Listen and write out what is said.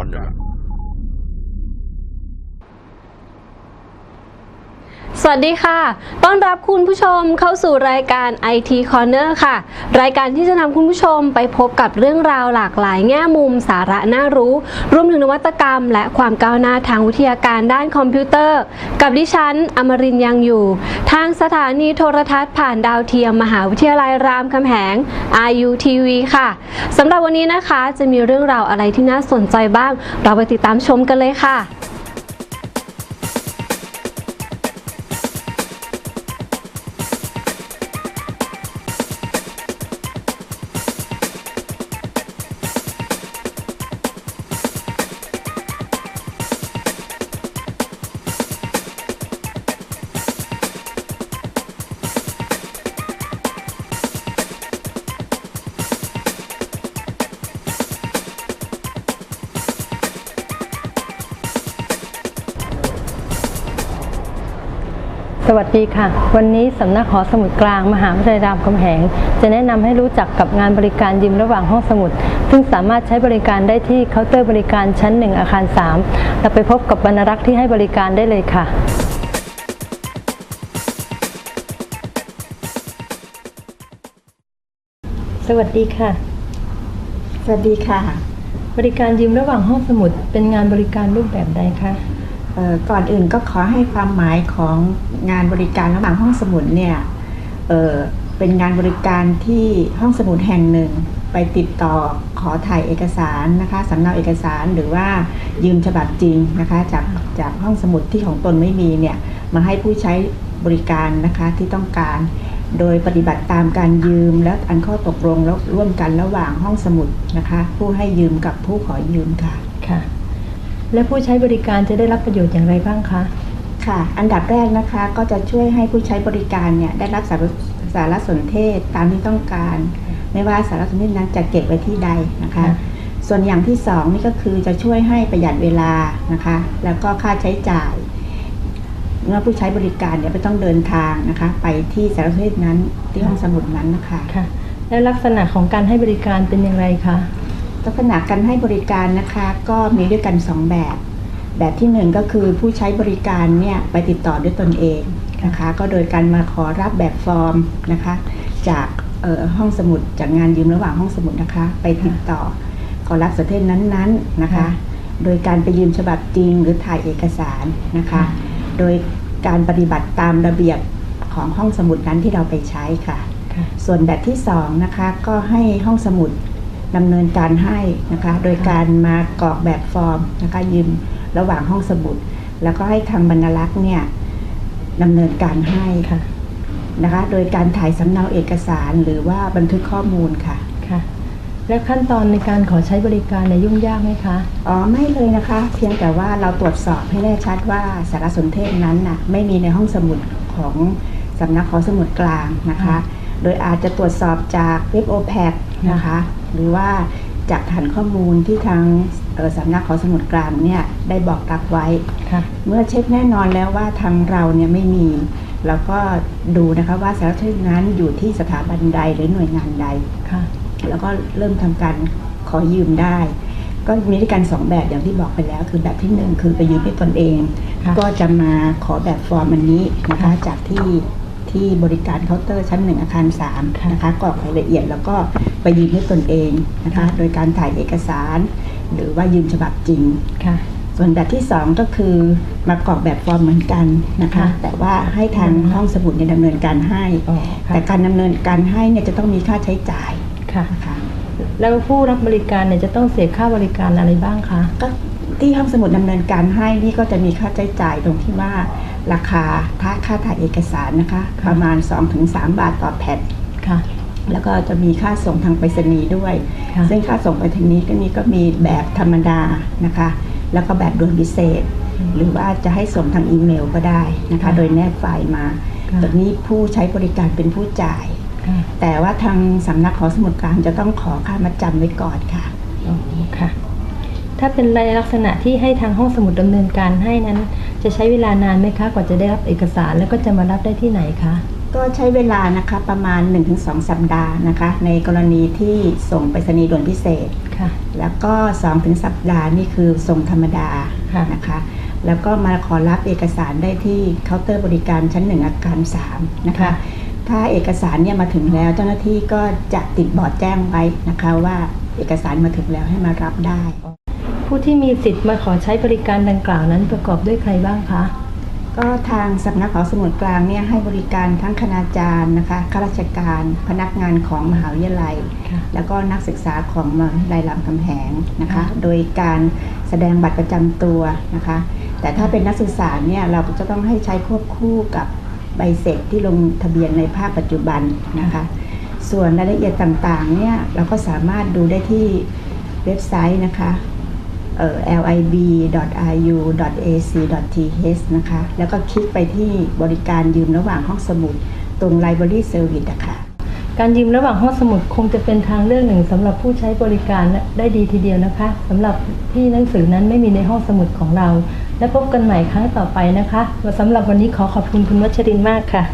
安嘅。 สวัสดีค่ะ ต้อนรับคุณผู้ชมเข้าสู่รายการ IT Corner ค่ะ รายการที่จะนำคุณผู้ชมไปพบกับเรื่องราวหลากหลายแง่มุมสาระน่ารู้ รวมถึงนวัตกรรม และความก้าวหน้าทางวิทยาการด้านคอมพิวเตอร์ กับดิฉัน อมรินยังอยู่ ทางสถานีโทรทัศน์ผ่านดาวเทียมมหาวิทยาลัยรามคำแหง RUTV ค่ะสำหรับวันนี้นะคะจะมีเรื่องราวอะไรที่น่าสนใจบ้าง เราไปติดตามชมกันเลยค่ะ สวัสดีค่ะ วันนี้สำนักหอสมุดกลาง มหาวิทยาลัยรามคำแหง จะแนะนำให้รู้จักกับงานบริการยืมระหว่างห้องสมุด ซึ่งสามารถใช้บริการได้ที่เคาน์เตอร์บริการชั้น 1 อาคาร 3 เราไปพบกับบรรณรักษ์ที่ให้บริการได้เลยค่ะสวัสดีค่ะ สวัสดีค่ะ บริการยืมระหว่างห้องสมุด เป็นงานบริการรูปแบบใดคะเอ่อ ก่อนอื่นก็ขอให้ความหมายของงานบริการระหว่างห้องสมุดเนี่ยเเป็นงานบริการที่ห้องสมุดแห่งหนึ่ง ไปติดต่อขอถ่ายเอกสารนะคะสำเนาเอกสารหรือว่ายืมฉบับจริงนะคะจากจากห้องสมุดที่ของตนไม่มีเนี่ยมาให้ผู้ใช้บริการนะคะที่ต้องการ โดยปฏิบัติตามการยืมและอันข้อตกลงแล้วร่วมกันระหว่างห้องสมุดนะคะ ผู้ให้ยืมกับผู้ขอยืมค่ะค่ะ และผู้ใช้บริการจะได้รับประโยชน์อย่างไรบ้างคะ ค่ะ อันดับแรกนะคะก็จะช่วยให้ผู้ใช้บริการเนี่ยได้รับสารสารสนเทศตามที่ต้องการ ไม่ว่าสารสนเทศนั้นจะเก็บไว้ที่ใดนะคะค่ะส่วนอย่างที่สองนี่ก็คือจะช่วยให้ประหยัดเวลานะคะ แล้วก็ค่าใช้จ่ายเมื่อผู้ใช้บริการเนี่ยไม่ต้องเดินทางนะคะ ไปที่สารสนเทศนั้นที่ห้องสมุดนั้นนะคะค่ะ และลักษณะของการให้บริการเป็นอย่างไรคะ ลักษณะการให้บริการนะคะก็มีด้วยกัน 2 แบบ แบบที่หนึ่งก็คือผู้ใช้บริการเนี่ยไปติดต่อด้วยตนเองนะคะก็โดยการมาขอรับแบบฟอร์มนะคะจากห้องสมุดจากงานยืมระหว่างห้องสมุดนะคะไปติดต่อขอรับสเทศนั้นๆนะคะ โดยการไปยืมฉบับจริงหรือถ่ายเอกสารนะคะ โดยการปฏิบัติตามระเบียบของห้องสมุดนั้นที่เราไปใช้ค่ะค่ะส่วนแบบที่สองนะคะก็ให้ห้องสมุด ดำเนินการให้นะคะ โดยการมากรอกแบบฟอร์มนะคะยืมระหว่างห้องสมุด แล้วก็ให้ทางบรรลักษ์เนี่ยดำเนินการให้ค่ะนะคะ โดยการถ่ายสำเนาเอกสารหรือว่าบันทึกข้อมูลค่ะค่ะ และขั้นตอนในการขอใช้บริการเนี่ยยุ่งยากไหมคะอ๋อไม่เลยนะคะ เพียงแต่ว่าเราตรวจสอบให้แน่ชัดว่าสารสนเทศนั้นน่ะไม่มีในห้องสมุดของสำนักขอสมุดกลางนะคะ โดยอาจจะตรวจสอบจากเว็บโอแพนะคะ หรือว่าจากฐานข้อมูลที่ทางเอ่อสำนักขอสมุดกลางเนี่ยได้บอกรับไว้ค่ะเมื่อเช็คแน่นอนแล้วว่าทางเราเนี่ยไม่มีเราก็ดูนะคะว่าสารสนเทศนั้นอยู่ที่สถาบันใดหรือหน่วยงานใดค่ะแล้วก็เริ่มทำการขอยืมได้ ก็มีด้วยกันสองแบบอย่างที่บอกไปแล้ว คือแบบที่หนึ่งคือไปยืมด้วยตนเองค่ะก็จะมาขอแบบฟอร์มอันนี้นะคะจากที่ ที่บริการเคาน์เตอร์ชั้นหนึ่งอาคารสามค่ะนะคะกรอกรายละเอียดแล้วก็ไปยืมด้วยตนเองนะคะโดยการถ่ายเอกสาร หรือว่ายืมฉบับจริงค่ะส่วนแบบที่สองก็คือมากรอกแบบฟอร์มเหมือนกันนะคะค่ะแต่ว่าให้ทางห้องสมุดเนี่ยดำเนินการให้อ๋อค่ะแต่การดำเนินการให้เนี่ยจะต้องมีค่าใช้จ่ายค่ะนะคะแล้วผู้รับบริการเนี่ยจะต้องเสียค่าบริการอะไรบ้างคะก็ที่ห้องสมุดดำเนินการให้นี่ก็จะมีค่าใช้จ่ายตรงที่ว่า ราคาถ้าค่าถ่ายเอกสารนะคะค่ะประมาณ 2-3 บาทต่อแผ่นค่ะ แล้วก็จะมีค่าส่งทางไปรษณีย์ด้วย ค่ะซึ่งค่าส่งไปรษณีย์ก็นี่ก็มีแบบธรรมดานะคะ แล้วก็แบบด่วนพิเศษ หรือว่าจะให้ส่งทางอีเมลก็ได้นะคะ ค่ะโดยแนบไฟล์มาค่ะตอนนี้ผู้ใช้บริการเป็นผู้จ่าย ค่ะแต่ว่าทางสำนักขอสมุดกลางจะต้องขอค่ามัดจำไว้ก่อนค่ะ อ๋อค่ะ ถ้าเป็นในลักษณะที่ให้ทางห้องสมุดดำเนินการให้นั้น จะใช้เวลานานไหมคะกว่าจะได้รับเอกสารแล้วก็จะมารับได้ที่ไหนคะก็ใช้เวลานะคะประมาณ 1-2 สัปดาห์นะคะ ในกรณีที่ส่งไปรษณีย์ด่วนพิเศษค่ะ แล้วก็2ถึงสัปดาห์นี่คือส่งธรรมดาค่ะนะคะ แล้วก็มาขอรับเอกสารได้ที่เคาน์เตอร์บริการชั้น 1 อาคาร3นะคะค่ะถ้าเอกสารเนี่ยมาถึงแล้วเจ้าหน้าที่ก็จะติดบอร์ดแจ้งไว้นะคะว่าเอกสารมาถึงแล้วให้มารับได้ ผู้ที่มีสิทธิ์มาขอใช้บริการดังกล่าวนั้นประกอบด้วยใครบ้างคะ ก็ทางสำนักหอสมุดกลางเนี่ยให้บริการทั้งคณาจารย์นะคะข้าราชการพนักงานของมหาวิทยาลัยค่ะแล้วก็นักศึกษาของมหาวิทยาลัยรามคำแหงนะคะค่ะโดยการแสดงบัตรประจำตัวนะคะ แต่ถ้าเป็นนักศึกษาเนี่ยเราก็จะต้องให้ใช้ควบคู่กับใบเสร็จที่ลงทะเบียนในภาคปัจจุบันนะคะ ส่วนรายละเอียดต่างๆเนี่ยเราก็สามารถดูได้ที่เว็บไซต์นะคะเอ่อ lib.ru.ac.th นะคะ แล้วก็คลิกไปที่บริการยืมระหว่างห้องสมุด ตรง Library Service ะค่ะการยืมระหว่างห้องสมุดคงจะเป็นทางเลือกหนึ่งสำหรับผู้ใช้บริการได้ดีทีเดียวนะคะสำหรับที่หนังสือนั้นไม่มีในห้องสมุดของเรา และพบกันใหม่ครั้งต่อไปนะคะสำหรับวันนี้ขอขอบคุณคุณวัชรินมากค่ะ